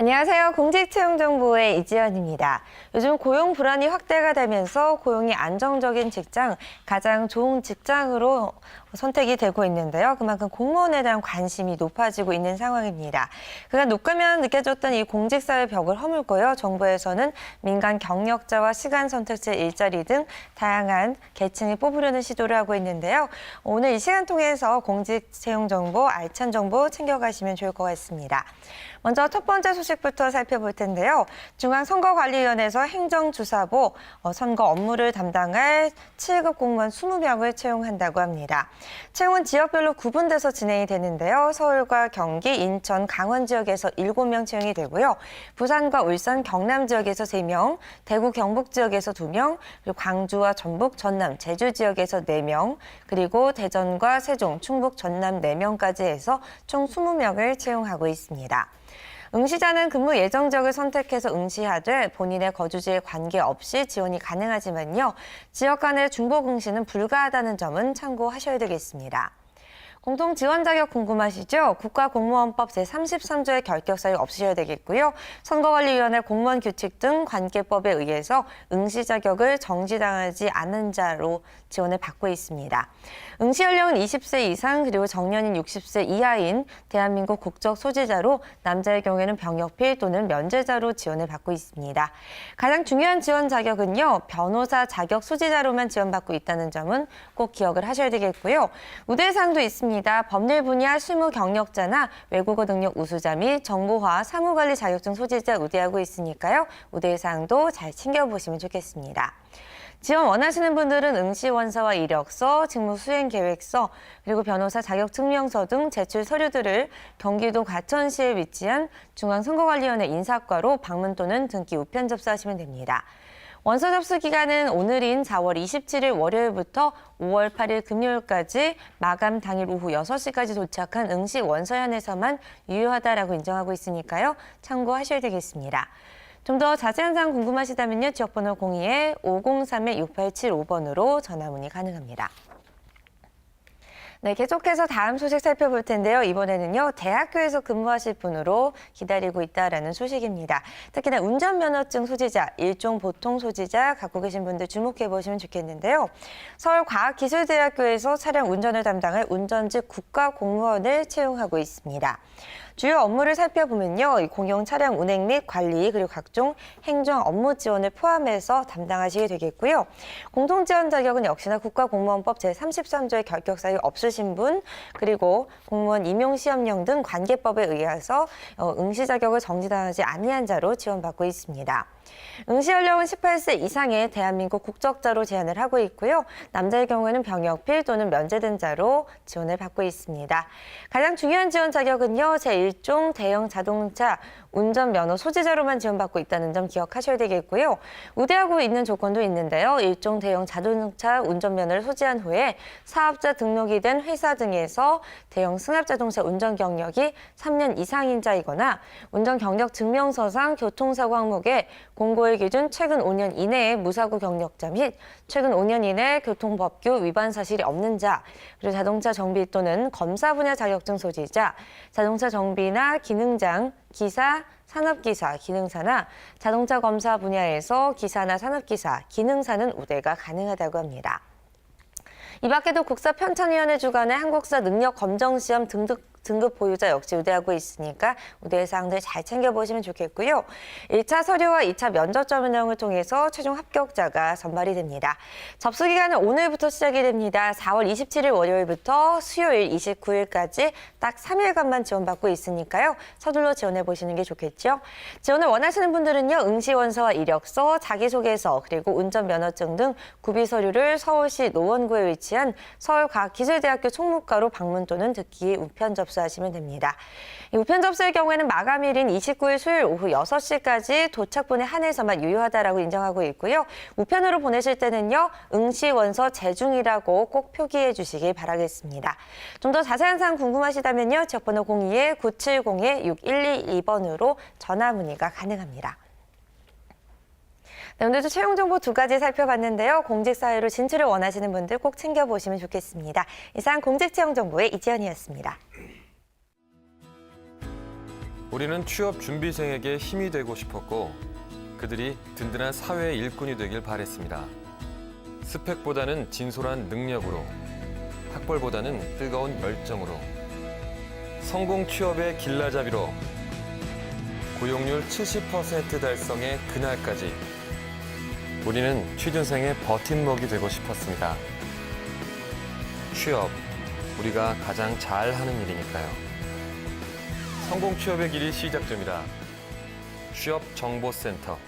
안녕하세요. 공직채용정보의 이지연입니다. 요즘 고용 불안이 확대가 되면서 고용이 안정적인 직장, 가장 좋은 직장으로 선택이 되고 있는데요. 그만큼 공무원에 대한 관심이 높아지고 있는 상황입니다. 그간 높으면 느껴졌던 이 공직사회 벽을 허물고요. 정부에서는 민간 경력자와 시간 선택제 일자리 등 다양한 계층을 뽑으려는 시도를 하고 있는데요. 오늘 이 시간 통해서 공직 채용 정보, 알찬 정보 챙겨가시면 좋을 것 같습니다. 먼저 첫 번째 소식부터 살펴볼 텐데요. 중앙선거관리위원회에서 행정주사보 어, 선거 업무를 담당할 7급 공무원 20명을 채용한다고 합니다. 채용은 지역별로 구분돼서 진행이 되는데요. 서울과 경기, 인천, 강원 지역에서 7명 채용이 되고요. 부산과 울산, 경남 지역에서 3명, 대구, 경북 지역에서 2명, 그리고 광주와 전북, 전남, 제주 지역에서 4명, 그리고 대전과 세종, 충북, 전남 4명까지 해서 총 20명을 채용하고 있습니다. 응시자는 근무 예정 지역을 선택해서 응시하되 본인의 거주지에 관계없이 지원이 가능하지만요. 지역 간의 중복 응시는 불가하다는 점은 참고하셔야 되겠습니다. 공통 지원 자격 궁금하시죠? 국가공무원법 제33조의 결격 사유 없으셔야 되겠고요. 선거관리위원회 공무원 규칙 등 관계법에 의해서 응시 자격을 정지당하지 않은 자로 지원을 받고 있습니다. 응시 연령은 20세 이상 그리고 정년인 60세 이하인 대한민국 국적 소지자로 남자의 경우에는 병역필 또는 면제자로 지원을 받고 있습니다. 가장 중요한 지원 자격은요. 변호사 자격 소지자로만 지원받고 있다는 점은 꼭 기억을 하셔야 되겠고요. 우대사항도 있습니다. 법률 분야 실무 경력자나 외국어 능력 우수자 및 정보화 사무관리 자격증 소지자 우대하고 있으니까요. 우대사항도 잘 챙겨보시면 좋겠습니다. 지원 원하시는 분들은 응시원서와 이력서, 직무 수행 계획서, 그리고 변호사 자격 증명서 등 제출 서류들을 경기도 과천시에 위치한 중앙선거관리위원회 인사과로 방문 또는 등기 우편 접수하시면 됩니다. 원서 접수 기간은 오늘인 4월 27일 월요일부터 5월 8일 금요일까지 마감 당일 오후 6시까지 도착한 응시 원서연에서만 유효하다라고 인정하고 있으니까요. 참고하셔야 되겠습니다. 좀 더 자세한 사항 궁금하시다면요. 지역번호 02-503-6875번으로 전화 문의 가능합니다. 네, 계속해서 다음 소식 살펴볼 텐데요. 이번에는요, 대학교에서 근무하실 분으로 기다리고 있다라는 소식입니다. 특히나 운전면허증 소지자, 일종 보통 소지자 갖고 계신 분들 주목해 보시면 좋겠는데요. 서울과학기술대학교에서 차량 운전을 담당할 운전직 국가공무원을 채용하고 있습니다. 주요 업무를 살펴보면요. 이 공용 차량 운행 및 관리 그리고 각종 행정 업무 지원을 포함해서 담당하시게 되겠고요. 공통 지원 자격은 역시나 국가공무원법 제33조의 결격 사유 없 으신 분 그리고 공무원 임용 시험령 등 관계법에 의해서 어, 응시 자격을 정지당하지 아니한 자로 지원받고 있습니다. 응시 연령은 18세 이상의 대한민국 국적자로 제한을 하고 있고요. 남자의 경우에는 병역필 또는 면제된 자로 지원을 받고 있습니다. 가장 중요한 지원 자격은요. 제1종 대형 자동차 운전면허 소지자로만 지원받고 있다는 점 기억하셔야 되겠고요. 우대하고 있는 조건도 있는데요. 일종 대형 자동차 운전면허를 소지한 후에 사업자 등록이 된 회사 등에서 대형 승합자동차 운전 경력이 3년 이상인 자이거나 운전 경력 증명서상 교통사고 항목에 공고일 기준 최근 5년 이내에 무사고 경력자 및 최근 5년 이내 교통법규 위반 사실이 없는 자, 그리고 자동차 정비 또는 검사 분야 자격증 소지자, 자동차 정비나 기능장, 기사, 산업기사, 기능사나 자동차 검사 분야에서 기사나 산업기사, 기능사는 우대가 가능하다고 합니다. 이 밖에도 국사 편찬위원회 주관의 한국사 능력 검정 시험 등급 등급 보유자 역시 우대하고 있으니까 우대 사항들 잘 챙겨보시면 좋겠고요. 1차 서류와 2차 면접 전형을 통해서 최종 합격자가 선발이 됩니다. 접수 기간은 오늘부터 시작이 됩니다. 4월 27일 월요일부터 수요일 29일까지 딱 3일간만 지원받고 있으니까요. 서둘러 지원해 보시는 게 좋겠죠. 지원을 원하시는 분들은요. 응시원서와 이력서, 자기소개서, 그리고 운전면허증 등 구비 서류를 서울시 노원구에 위치한 서울과학기술대학교 총무과로 방문 또는 듣기 우편 접수 하시면 됩니다. 이 우편 접수의 경우에는 마감일인 29일 수요일 오후 6시까지 도착분에 한해서만 유효하다라고 인정하고 있고요. 우편으로 보내실 때는요. 응시 원서 재중이라고 꼭 표기해 주시길 바라겠습니다. 좀 더 자세한 사항 궁금하시다면요. 지역번호 02-970-6112번으로 전화 문의가 가능합니다. 네, 오늘도 채용 정보 두 가지 살펴봤는데요. 공직 사회로 진출을 원하시는 분들 꼭 챙겨보시면 좋겠습니다. 이상 공직 채용 정보의 이지연이었습니다. 우리는 취업 준비생에게 힘이 되고 싶었고 그들이 든든한 사회 일꾼이 되길 바랬습니다. 스펙보다는 진솔한 능력으로 학벌보다는 뜨거운 열정으로 성공 취업의 길라잡이로 고용률 70% 달성의 그날까지 우리는 취준생의 버팀목이 되고 싶었습니다. 취업, 우리가 가장 잘하는 일이니까요. 성공 취업의 길이 시작됩니다. 취업 정보센터